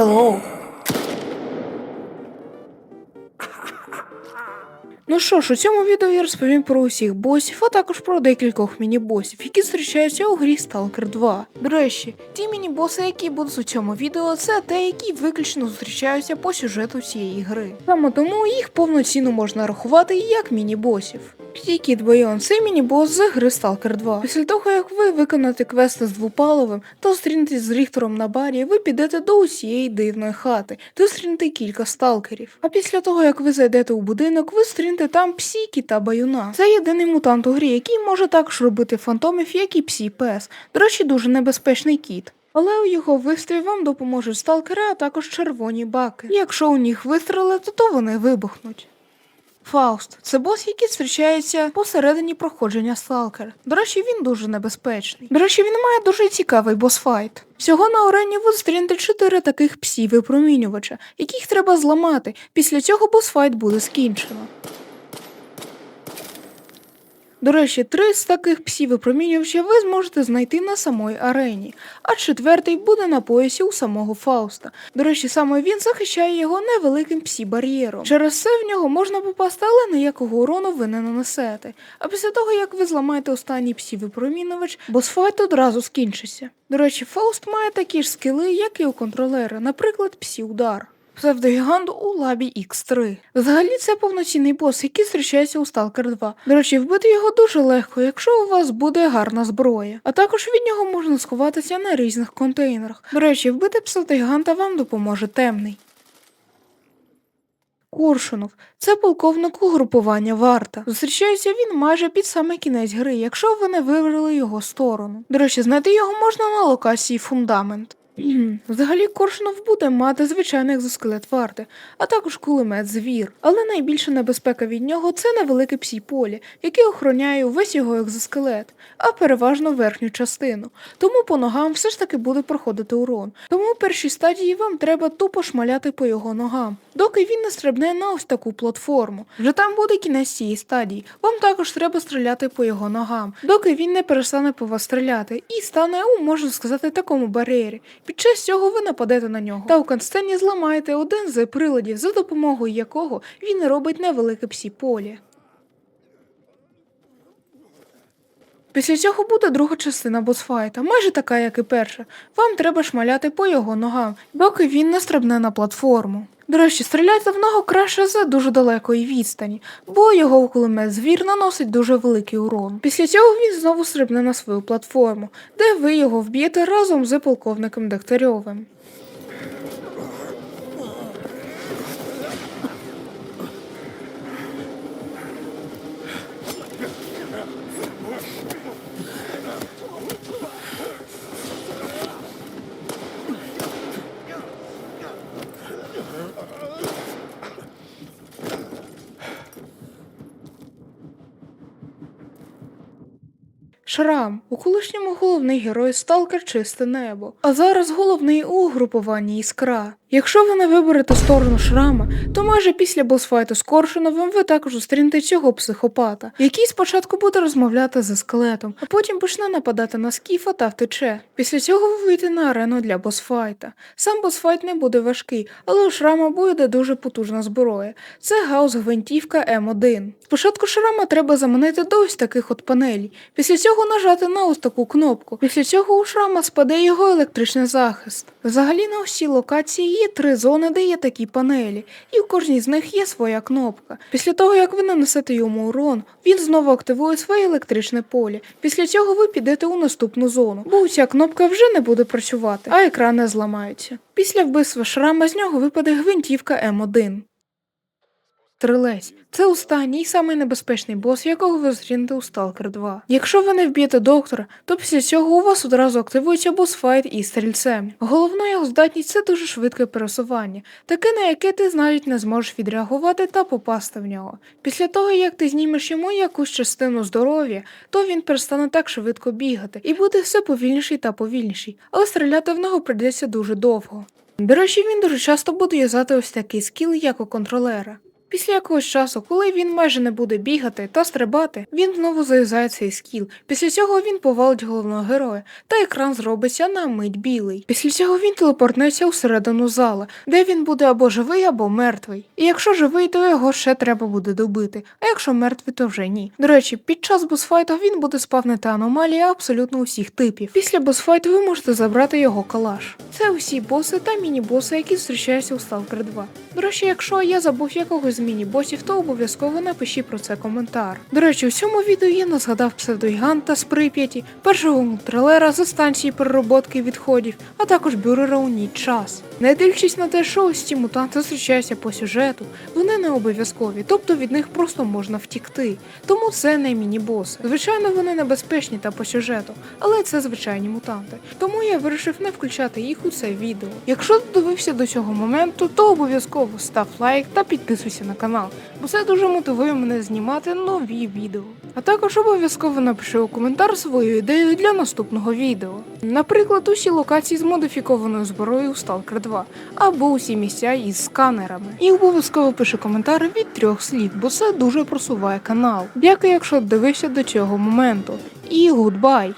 Hello. Ну що ж, у цьому відео я розповім про усіх босів, а також про декількох міні-босів, які зустрічаються у грі Stalker 2. До речі, ті міні-боси, які будуть у цьому відео, це те, які виключно зустрічаються по сюжету цієї гри. Саме тому їх повноцінно можна рахувати як міні-босів. Кіт Байон це міні-бос з гри Stalker 2. Після того, як ви виконаєте квести з двопаловим та зустрінетесь з Ріхтером на барі, ви підете до усієї дивної хати, де зустрінете кілька сталкерів. А після того, як ви зайдете у будинок, ви зустрінете там псі та баюна. Це єдиний мутант у грі, який може також робити фантомів, як і псі пес. До речі, дуже небезпечний кіт. Але у його вистрілі вам допоможуть сталкери, а також червоні баки. І якщо у них вистрелити, то вони вибухнуть. Фауст це бос, який зустрічається посередині проходження сталкера. До речі, він дуже небезпечний. До речі, він має дуже цікавий босфайт. Всього на арені ви зустрінете чотири таких псів випромінювача, яких треба зламати. Після цього босфайт буде скінчено. До речі, три з таких псів випромінювача ви зможете знайти на самої арені, а четвертий буде на поясі у самого Фауста. До речі, саме він захищає його невеликим псі-бар'єром. Через це в нього можна попасти, але ніякого урону ви не нанесете. А після того, як ви зламаєте останній псі-випромінювач, босфайт одразу скінчиться. До речі, Фауст має такі ж скіли, як і у контролера, наприклад, псі-удар. Псевдогігант у лабі X3. Взагалі це повноцінний бос, який зустрічається у Stalker 2. До речі, вбити його дуже легко, якщо у вас буде гарна зброя. А також від нього можна сховатися на різних контейнерах. До речі, вбити псевдогіганта вам допоможе темний. Коршунов це полковник угрупування варта. Зустрічається він майже під саме кінець гри, якщо ви не вибрали його сторону. До речі, знайти його можна на локації фундамент. Взагалі Коршунов буде мати звичайний екзоскелет варти, а також кулемет звір. Але найбільша небезпека від нього це невелике псі полі, яке охороняє увесь його екзоскелет, а переважно верхню частину. Тому по ногам все ж таки буде проходити урон. Тому в першій стадії вам треба тупо шмаляти по його ногам, доки він не стрибне на ось таку платформу. Вже там буде кінець цієї стадії. Вам також треба стріляти по його ногам, доки він не перестане по вас стріляти і стане у, можна сказати, такому бар'єрі. Під час цього ви нападете на нього та у констені зламаєте один з приладів, за допомогою якого він робить невелике псі-поле. Після цього буде друга частина босфайта, майже така, як і перша. Вам треба шмаляти по його ногам, доки він не стрибне на платформу. До речі, стріляйте в ногу краще з дуже далекої відстані, бо його кулемет звір наносить дуже великий урон. Після цього він знову стрибне на свою платформу, де ви його вб'єте разом з полковником Дегтярьовим. Шрам. У колишньому головний герой Сталкер. Чисте небо, а зараз головний у угрупуванні іскра. Якщо ви не виберете сторону шрама, то майже після босфайту з Коршуновим ви також зустрінете цього психопата, який спочатку буде розмовляти за скелетом, а потім почне нападати на скіфа та втече. Після цього ви вийдете на арену для босфайта. Сам босфайт не буде важкий, але у шрама буде дуже потужна зброя. Це гаус гвинтівка М1. Спочатку шрама треба заманити до ось таких от панелей. Після цього нажати на ось таку кнопку. Після цього у шрама спаде його електричний захист. Взагалі на усій локації є три зони, де є такі панелі, і в кожній з них є своя кнопка. Після того, як ви нанесете йому урон, він знову активує своє електричне поле. Після цього ви підете у наступну зону, бо ця кнопка вже не буде працювати, а екрани зламаються. Після вбивства шрама з нього випаде гвинтівка М1. Стрілець це останній самий небезпечний бос, якого ви зустрінете у Stalker 2. Якщо ви не вб'єте доктора, то після цього у вас одразу активується босфайт із стрільцем. Головна його здатність це дуже швидке пересування, таке на яке ти навіть не зможеш відреагувати та попасти в нього. Після того, як ти знімеш йому якусь частину здоров'я, то він перестане так швидко бігати і буде все повільніший та повільніший, але стріляти в нього прийдеться дуже довго. До речі, він дуже часто буде юзати ось такий скіл, як у контролера. Після якогось часу, коли він майже не буде бігати та стрибати, він знову заюзає цей скіл. Після цього він повалить головного героя, та екран зробиться на мить білий. Після цього він телепортнеться усередину зала, де він буде або живий, або мертвий. І якщо живий, то його ще треба буде добити, а якщо мертвий, то вже ні. До речі, під час босфайту він буде спавнити аномалії абсолютно усіх типів. Після босфайту ви можете забрати його калаш. Це усі боси та міні-боси, які зустрічаються у Stalker 2. До речі, якщо я забув якогось з міні-босів, то обов'язково напишіть про це коментар. До речі, у цьому відео я не згадав псевдогіганта з Прип'яті, першого трилера за станції перероботки відходів, а також бюрера у ніч час. Не дивлячись на те, що ось ці мутанти зустрічаються по сюжету, вони не обов'язкові, тобто від них просто можна втікти. Тому це не міні-боси. Звичайно, вони небезпечні та по сюжету, але це звичайні мутанти. Тому я вирішив не включати їх у це відео. Якщо додивився до цього моменту, то обов'язково став лайк та підписуйся на канал, бо це дуже мотивує мене знімати нові відео. А також обов'язково напиши у коментар свою ідею для наступного відео. Наприклад, усі локації з модифікованою зброєю у Stalker 2, або усі місця із сканерами. І обов'язково пиши коментар від трьох слів, бо це дуже просуває канал. Дякую, якщо дивився до цього моменту. І гудбай!